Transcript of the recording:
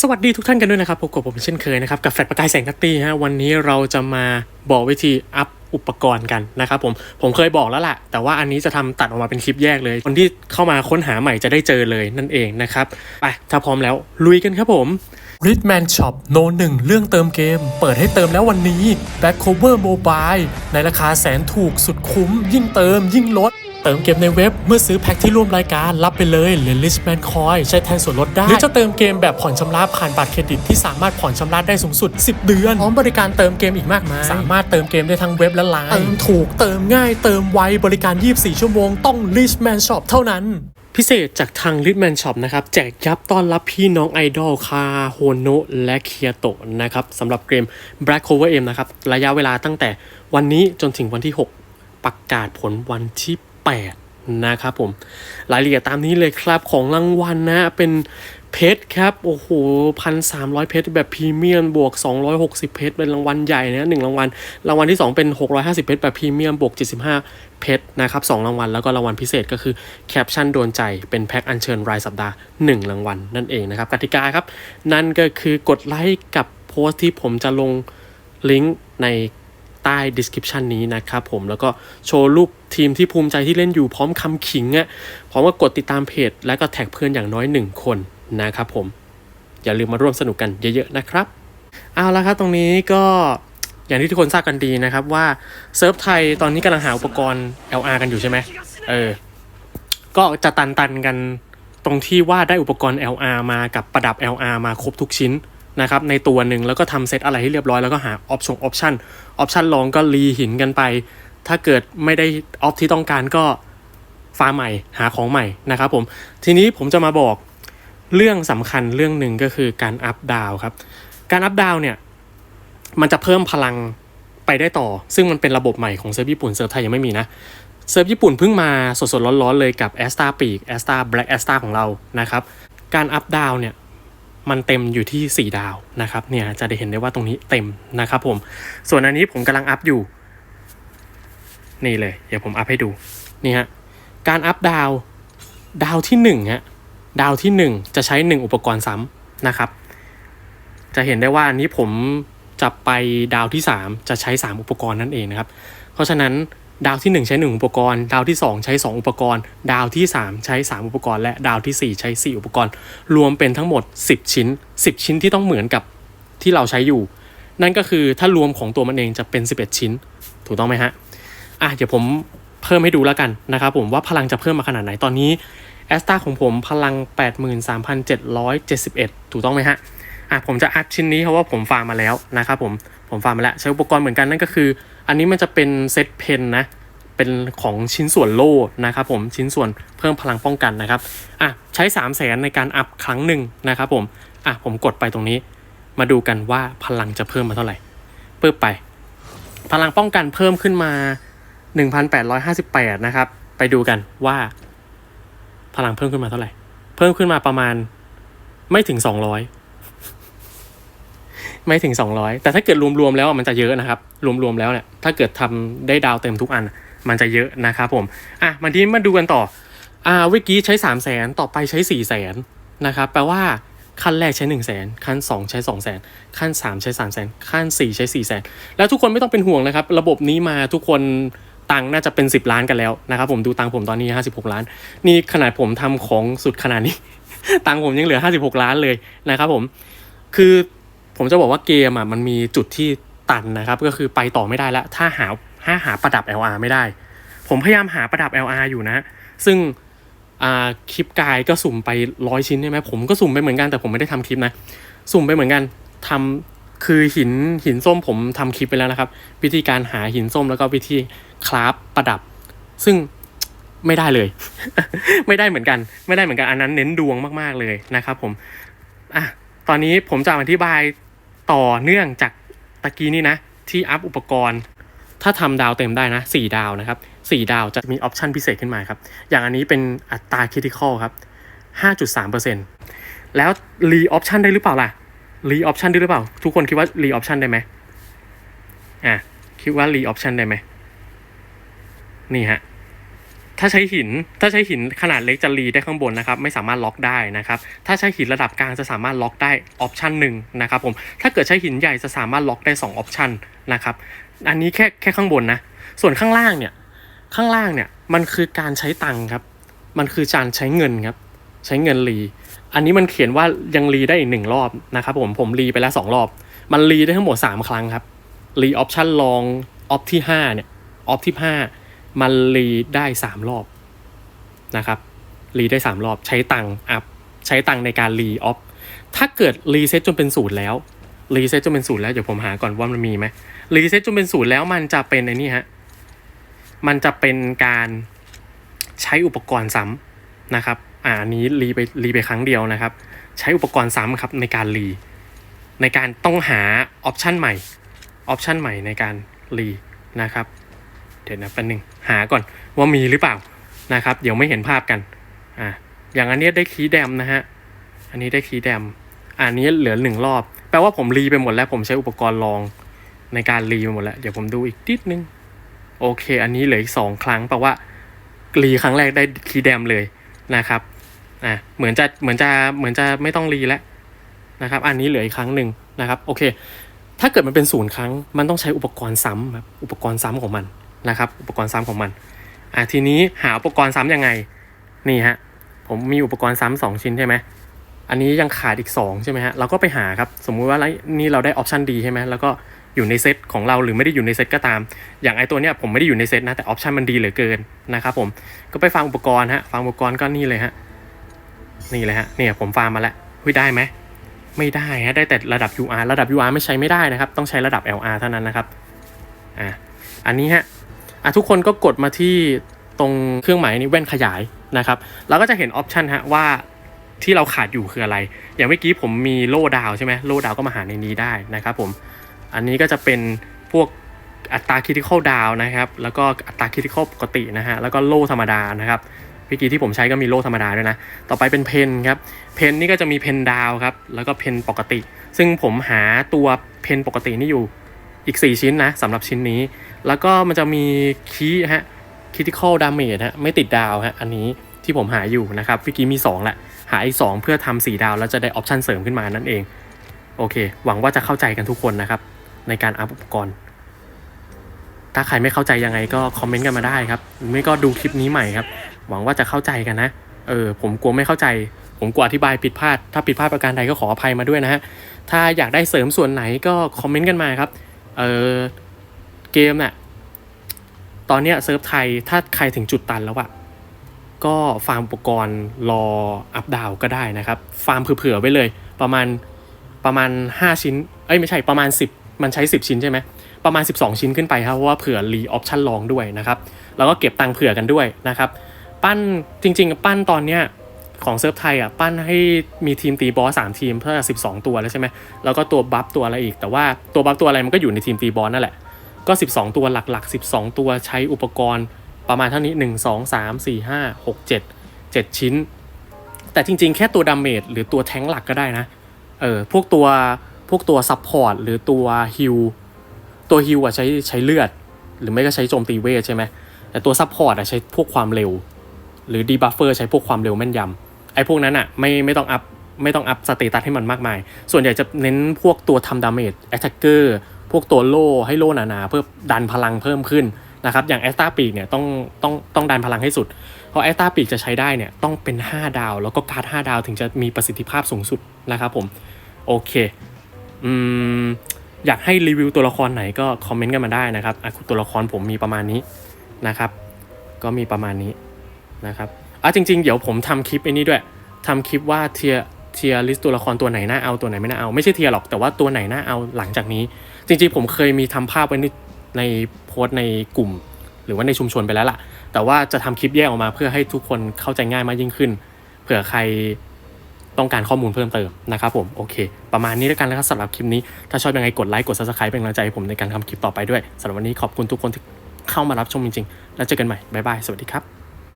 สวัสดีทุกท่านกันด้วยนะครับพบกับผมเช่นเคยนะครับ กับแฟลชประกายแสงนัตตี้ฮะวันนี้เราจะมาบอกวิธีอัพอุปกรณ์กันนะครับผมผมเคยบอกแล้วล่ะ แต่ว่าอันนี้จะทำตัดออกมาเป็นคลิปแยกเลย คนที่เข้ามาค้นหาใหม่จะได้เจอเลยนั่นเองนะครับไปถ้าพร้อมแล้ว ลุยกันครับผม r i d m a n Shop โนหนึ่งเรื่องเติมเกม เปิดให้เติมแล้ววันนี้ Back Cover Mobile ในราคาแสนถูกสุดคุ้ม ยิ่งเติมยิ่งลด เติมเกมในเว็บ เมื่อซื้อแพ็คที่ร่วมรายการรับไปเลยเหรียญ Richman Coin ใช้แทนส่วนลดได้ หรือจะเติมเกมแบบผ่อนชำระผ่านบัตรเครดิตที่สามารถผ่อนชำระได้สูงสุด 10 เดือนพร้อมบริการเติมเกมอีกมากมาย สามารถเติมเกมได้ทั้งเว็บและไลน์เติมถูกเติมง่ายเติมไวบริการ 24 ชั่วโมงต้อง Richman Shop เท่านั้นพิเศษจากทาง l i t m a n Shop นะครับ แจกยับต้อนรับพี่น้องไอดอลคาโฮโนะและเคียโตะนะครับสำหรับเกม Black Cover M นะครับ ระยะเวลาตั้งแต่วันนี้จนถึงวันที่ 6 ประกาศผลวันที่ 8 นะครับผม รายละเอียดตามนี้เลยครับของรางวัลนะเป็นเพชรครับ โอ้โหพันสามร้อยเพชรแบบพรีเมียมบวก 260 เพชรเป็นรางวัลใหญ่นะหนึ่งรางวัล รางวัลที่ 2 เป็น 650 เพชรแบบพรีเมียมบวก 75 เพชรนะครับสองรางวัล แล้วก็รางวัลพิเศษก็คือแคปชั่นโดนใจเป็นแพ็คอัญเชิญรายสัปดาห์ 1 รางวัล นั่นเองนะครับกติกาครับ นั่นก็คือกดไลค์กับโพสต์ที่ผมจะลงลิงก์ใน ใต้ description นี้นะครับผมแล้วก็โชว์รูปทีมที่ภูมิใจที่เล่นอยู่พร้อมคำขิงอะ่ะพร้อมกับกดติดตามเพจ และก็แท็กเพื่อนอย่างน้อย 1 คนนะครับผม อย่าลืมมาร่วมสนุกกันเยอะๆนะครับ เอาละครับตรงนี้ก็อย่างที่ทุกคนทราบกันดีนะครับว่าเซิร์ฟไทยตอนนี้กำลังหาอุปกรณ์ LR กันอยู่ใช่ไหมเออ ก็จะตันตันๆกันตรงที่ว่าได้อุปกรณ์ LR มากับประดับ LR มาครบทุกชิ้น นะครับในตัวหนึ่งแล้วก็ทำเซตอะไรให้เรียบร้อยแล้วก็หาออปชั่นออปชั่นออปชั่นลองก็รีหินกันไป ถ้าเกิดไม่ได้ออฟที่ต้องการก็ฟาร์ใหม่หาของใหม่นะครับผมทีนี้ผมจะมาบอกเรื่องสำคัญเรื่องหนึ่งก็คือการอัพดาวครับการอัพดาวเนี่ยมันจะเพิ่มพลังไปได้ต่อ ซึ่งมันเป็นระบบใหม่ของเซิร์ฟญี่ปุ่นเซิร์ฟไทยยังไม่มีนะเซิร์ฟญี่ปุ่นเพิ่งมาสดๆร้อนๆเลยกับแอสตาปีกแอสตาแบล็กแอสตาของเรานะครับการอัพดาวเนี่ย มันเต็มอยู่ที่ 4 ดาวนะครับเนี่ยจะได้เห็นได้ว่าตรงนี้เต็มนะครับผมส่วนอันนี้ผมกำลังอัพอยู่ นี่เลย เดี๋ยวผมอัพให้ดูนี่ฮะการอัพดาวดาวที่หนึ่งฮะดาวที่ 1 จะใช้ 1 อุปกรณ์ซ้ำนะครับ จะเห็นได้ว่าอันนี้ผมจะไปดาวที่ 3 จะใช้ 3 อุปกรณ์นั่นเองนะครับ เพราะฉะนั้น ดาวที่ 1 ใช้ 1 อุปกรณ์ ดาวที่ 2 ใช้ 2 อุปกรณ์ ดาวที่ 3 ใช้ 3 อุปกรณ์ และดาวที่ 4 ใช้ 4 อุปกรณ์ รวมเป็นทั้งหมด 10 ชิ้น 10 ชิ้นที่ต้องเหมือนกับที่เราใช้อยู่ นั่นก็คือถ้ารวมของตัวมันเองจะเป็น 11 ชิ้น ถูกต้องไหมฮะอะเดี๋ยวผมเพิ่มให้ดูแล้วกันนะครับผมว่าพลังจะเพิ่มมาขนาดไหนตอนนี้แอสตาของผมพลัง 83,771 ถูกต้องไหมฮะ อะผมจะอัดชิ้นนี้เพราะว่าผมฟาร์มมาแล้วนะครับผมผมฟาร์มมาแล้วใช้อุปกรณ์เหมือนกันนั่นก็คือ อันนี้มันจะเป็นเซตเพนนะเป็นของชิ้นส่วนโล่นะครับผมชิ้นส่วนเพิ่มพลังป้องกันนะครับอะใช้ 3 0 0แสนในการอัพครั้งหนึ่งนะครับผมอะผมกดไปตรงนี้มาดูกันว่าพลังจะเพิ่มมาเท่าไหร่ปึ๊บไป พลังป้องกันเพิ่มขึ้นมา 1,858 นะครับ ไปดูกันว่า พลังเพิ่มขึ้นมาเท่าไหร่ เพิ่มขึ้นมาประมาณไม่ถึง 200 ไม่ถึง 200 แต่ถ้าเกิดรวมๆแล้วมันจะเยอะนะครับ รวมๆแล้วเนี่ยถ้าเกิดทำได้ดาวเต็มทุกอัน มันจะเยอะนะครับผมอะมาทีนี้มาดูกันต่ออ่าเมื่อกี้ใช้ 3 0 0แสนต่อไปใช้ 4 0 0แสนนะครับแปลว่าขั้นแรกใช้ 1 0 0 0 0แสนขั้น 2 ใช้ 2 0 0แสนขั้น 3 ใช้ 3 0 0แสนขั้น 4 ใช้ 4 0 0แสนแล้วทุกคนไม่ต้องเป็นห่วงนะครับ ระบบนี้มาทุกคนตังน่าจะเป็น 10 ล้านกันแล้วนะครับผมดูตังผมตอนนี้ 56 ล้าน นี่ขนาดผมทำของสุดขนาดนี้ ตังผมยังเหลือ 56 ล้านเลยนะครับผม คือ ผมจะบอกว่าเกมอะมันมีจุดที่ตันนะครับ ก็คือไปต่อไม่ได้แล้ว ถ้าหาถ้าหาประดับ LR ไม่ได้ ผมพยายามหาประดับ LR อยู่นะ ซึ่งคลิปกายก็สุ่มไปร้อยชิ้นใช่ไหมผมก็สุ่มไปเหมือนกันแต่ผมไม่ได้ทำคลิปนะ สุ่มไปเหมือนกันทำคือหินหินส้มผมทำคลิปไปแล้วนะครับ วิธีการหาหินส้มแล้วก็วิธีคราฟประดับ ซึ่งไม่ได้เลย ไม่ได้เหมือนกัน ไม่ได้เหมือนกันอันนั้นเน้นดวงมากๆเลยนะครับ ผมอะตอนนี้ผมจะอธิบาย ต่อเนื่องจากตะกี้นี่นะ ที่อัพอุปกรณ์ ถ้าทำดาวเต็มได้นะสี่ดาวนะครับสี่ดาวจะมีออปชันพิเศษขึ้นมาครับ อย่างอันนี้เป็นอัตราคริติคอลครับห้าจุดสามเปอร์เซ็นแล้วรีออปชันได้หรือเปล่าล่ะรีออปชันได้หรือเปล่า ทุกคนคิดว่ารีออปชันได้ไหมอะคิดว่ารีออปชันได้ไหมนี่ฮะ ถ้าใช้หินถ้าใช้หินขนาดเล็กจะรีได้ข้างบนนะครับไม่สามารถล็อกได้นะครับถ้าใช้หินระดับกลางจะสามารถล็อกได้ออปชันหนึ่งนะครับผมถ้าเกิดใช้หินใหญ่จะสามารถล็อกได้2ออปชันนะครับอันนี้แค่แค่ข้างบนนะส่วนข้างล่างเนี่ยข้างล่างเนี่ยมันคือการใช้ตังค์ครับ มันคือการใช้เงินครับใช้เงินรีอันนี้มันเขียนว่ายังรีได้อีกหนึ่งรอบนะครับผมผมรีไปแล้วสองรอบ มันรีได้ทั้งหมดสามครั้งครับรีออปชันลองออฟที่ห้าเนี่ยออฟที่ห้า มันรีได้สามรอบนะครับรีได้สามรอบใช้ตังอัพใช้ตังในการรีออฟถ้าเกิดรีเซ็ตจนเป็นศูนย์แล้วรีเซ็ตจนเป็นศูนย์แล้วเดี๋ยวผมหาก่อนว่ามันมีไหมรีเซ็ตจนเป็นศูนย์แล้วมันจะเป็นไอ้นี่ฮะมันจะเป็นการใช้อุปกรณ์ซ้ำนะครับอ่าอันนี้รีไปรีไปครั้งเดียวนะครับ ใช้อุปกรณ์ซ้ำครับในการรีในการต้องหาออปชันใหม่ออปชันใหม่ในการรีนะครับ เดี๋ยวนะแป๊บนึงหาก่อนว่ามีหรือเปล่านะครับ เดี๋ยวไม่เห็นภาพกันอ่าอย่างอันนี้ได้คีย์แดมนะฮะอันนี้ได้คีย์แดมอันนี้เหลือหนึ่งรอบ แปลว่าผมรีไปหมดแล้ว ผมใช้อุปกรณ์ลองในการรีไปหมดแล้ว เดี๋ยวผมดูอีกนิดนึง โอเค อันนี้เหลืออีกสองครั้งแปลว่ารีครั้งแรกได้คีย์แดมเลยนะครับอะเหมือนจะเหมือนจะเหมือนจะไม่ต้องรีแล้วนะครับ อันนี้เหลืออีกครั้งหนึ่งนะครับ โอเค ถ้าเกิดมันเป็นศูนย์ครั้ง มันต้องใช้อุปกรณ์ซ้ำครับอุปกรณ์ซ้ำของมัน นะครับ อุปกรณ์ซ้ำของมันอะทีนี้หาอุปกรณ์ซ้ำยังไง นี่ฮะ ผมมีอุปกรณ์ซ้ำสองชิ้นใช่ไหมอันนี้ยังขาดอีก 2 ใช่ไหมฮะ เราก็ไปหาครับ สมมุติว่านี่เราได้ออปชันดีใช่ไหมแล้วก็อยู่ในเซตของเราหรือไม่ได้อยู่ในเซตก็ตาม อย่างไอตัวเนี้ยผมไม่ได้อยู่ในเซตนะ แต่ออปชันมันดีเหลือเกินนะครับผม ก็ไปฟังอุปกรณ์ฮะ ฟังอุปกรณ์ก็นี่เลยฮะ นี่เลยฮะ เนี่ยผมฟาร์มาแล้วหุ้ยได้ไหม ไม่ได้ฮะ ได้แต่ระดับ UR ระดับ UR ไม่ใช้ไม่ได้นะครับ ต้องใช้ระดับ LR เท่านั้นนะครับ อะอันนี้ฮะ อะทุกคนก็กดมาที่ตรงเครื่องหมายนี้แว่นขยายนะครับเราก็จะเห็นออปชันฮะว่าที่เราขาดอยู่คืออะไร อย่างเมื่อกี้ผมมีโล่ดาวใช่ไหมโล่ดาวก็มาหาในนี้ได้นะครับผมอันนี้ก็จะเป็นพวกอัตราคิติคอลดาวนะครับแล้วก็อัตราคิติคอลปกตินะฮะแล้วก็โล่ธรรมดานะครับเมื่อกี้ที่ผมใช้ก็มีโล่ธรรมดาด้วยนะ ต่อไปเป็นเพนครับ เพนนี่ก็จะมีเพนดาวครับ แล้วก็เพนปกติ ซึ่งผมหาตัวเพนปกตินี่อยู่ อีก 4 ชิ้นนะสำหรับชิ้นนี้ แล้วก็มันจะมีคีย์ฮะ critical damage ฮะไม่ติดดาวฮะอันนี้ที่ผมหาอยู่นะครับเมื่กี้มี 2 แหละ หาอีก 2 เพื่อทำ4ดาว แล้วจะได้ออปชันเสริมขึ้นมานั่นเอง โอเค หวังว่าจะเข้าใจกันทุกคนนะครับ ในการอัพอุปกรณ์ ถ้าใครไม่เข้าใจยังไงก็คอมเมนต์กันมาได้ครับไม่ก็ดูคลิปนี้ใหม่ครับ หวังว่าจะเข้าใจกันนะเออผมกลัวไม่เข้าใจ ผมกลัวอธิบายผิดพลาด ถ้าผิดพลาดประการใดก็ขออภัยมาด้วยนะฮะถ้าอยากได้เสริมส่วนไหนก็คอมเมนต์กันมาครับ เออเกมน่ะตอนเนี้ยเซิร์ฟไทยถ้าใครถึงจุดตันแล้วอะก็ฟาร์มอุปกรณ์รออัพดาวก็ได้นะครับ ฟาร์มเผื่อๆไว้เลย ประมาณประมาณ 5 ชิ้น เอ้ยไม่ใช่ประมาณ 10 มันใช้ 10 ชิ้นใช่ไหมประมาณ 12 ชิ้นขึ้นไปครับเพราะว่าเผื่อรีออปชั่นลองด้วยนะครับ แล้วก็เก็บตังค์เผื่อกันด้วยนะครับ ปั้นจริง ๆ ปั้นตอนเนี้ย ของเซิร์ฟไทยอะปั้นให้มีทีมตีบอสสามทีมเพื่อ12ตัวแล้วใช่ไหมแล้วก็ตัวบัฟตัวอะไรอีก แต่ว่าตัวบัฟตัวอะไรมันก็อยู่ในทีมตีบอสนั่นแหละ ก็ 12 ตัวหลักๆ 12 ตัวใช้อุปกรณ์ประมาณเท่านี้ 1 2 3 4 5 6 7 7 ชิ้น แต่จริงๆ แค่ตัวดาเมจหรือตัวแท้งหลักก็ได้นะ เออพวกตัวพวกตัวซับพอร์ตหรือตัวฮิลตัวฮิลอะใช้ใช้เลือด หรือไม่ก็ใช้โจมตีเวทใช่ไหมแต่ตัวซับพอร์ตอะใช้พวกความเร็ว หรือดีบัฟเฟอร์ใช้พวกความเร็วแม่นยำ ไอ้พวกนั้นอะไม่ไม่ต้องอัพไม่ต้องอัพสเตตัสให้มันมากมาย ส่วนใหญ่จะเน้นพวกตัวทำดาเมจแอตแทกเกอร์พวกตัวโล่ให้โล่หนาๆเพื่อดันพลังเพิ่มขึ้นนะครับอย่างแอสตาปีกเนี่ยต้องต้องต้องดันพลังให้สุด เพราะแอสตาปีกจะใช้ได้เนี่ยต้องเป็น 5 ดาว แล้วก็การ์ด5ดาวถึงจะมีประสิทธิภาพสูงสุดนะครับผม โอเคอืมอยากให้รีวิวตัวละครไหนก็คอมเมนต์กันมาได้นะครับตัวละครผมมีประมาณนี้นะครับ ก็มีประมาณนี้นะครับ อะจริงๆ เดี๋ยวผมทำคลิปไอ้นี้ด้วยทำคลิปว่าเทียเทียลิสต์ตัวละครตัวไหนน่าเอาตัวไหนไม่น่าเอาไม่ใช่เทียหรอกแต่ว่าตัวไหนน่าเอาหลังจากนี้ จริงๆ ผมเคยมีทำภาพไว้ในในโพสต์ในกลุ่ม หรือว่าในชุมชนไปแล้วล่ะ แต่ว่าจะทำคลิปแยกออกมาเพื่อให้ทุกคนเข้าใจง่ายมากยิ่งขึ้น เผื่อใครต้องการข้อมูลเพิ่มเติมนะครับผมโอเค ประมาณนี้แล้วกันนะครับสำหรับคลิปนี้ ถ้าชอบยังไงกดไลค์กด subscribe เป็นกำลังใจให้ผมในการทำคลิปต่อไปด้วยสำหรับวันนี้ขอบคุณทุกคนที่เข้ามารับชมจริงๆ แล้วเจอกันใหม่บ๊ายบายสวัสดีครับ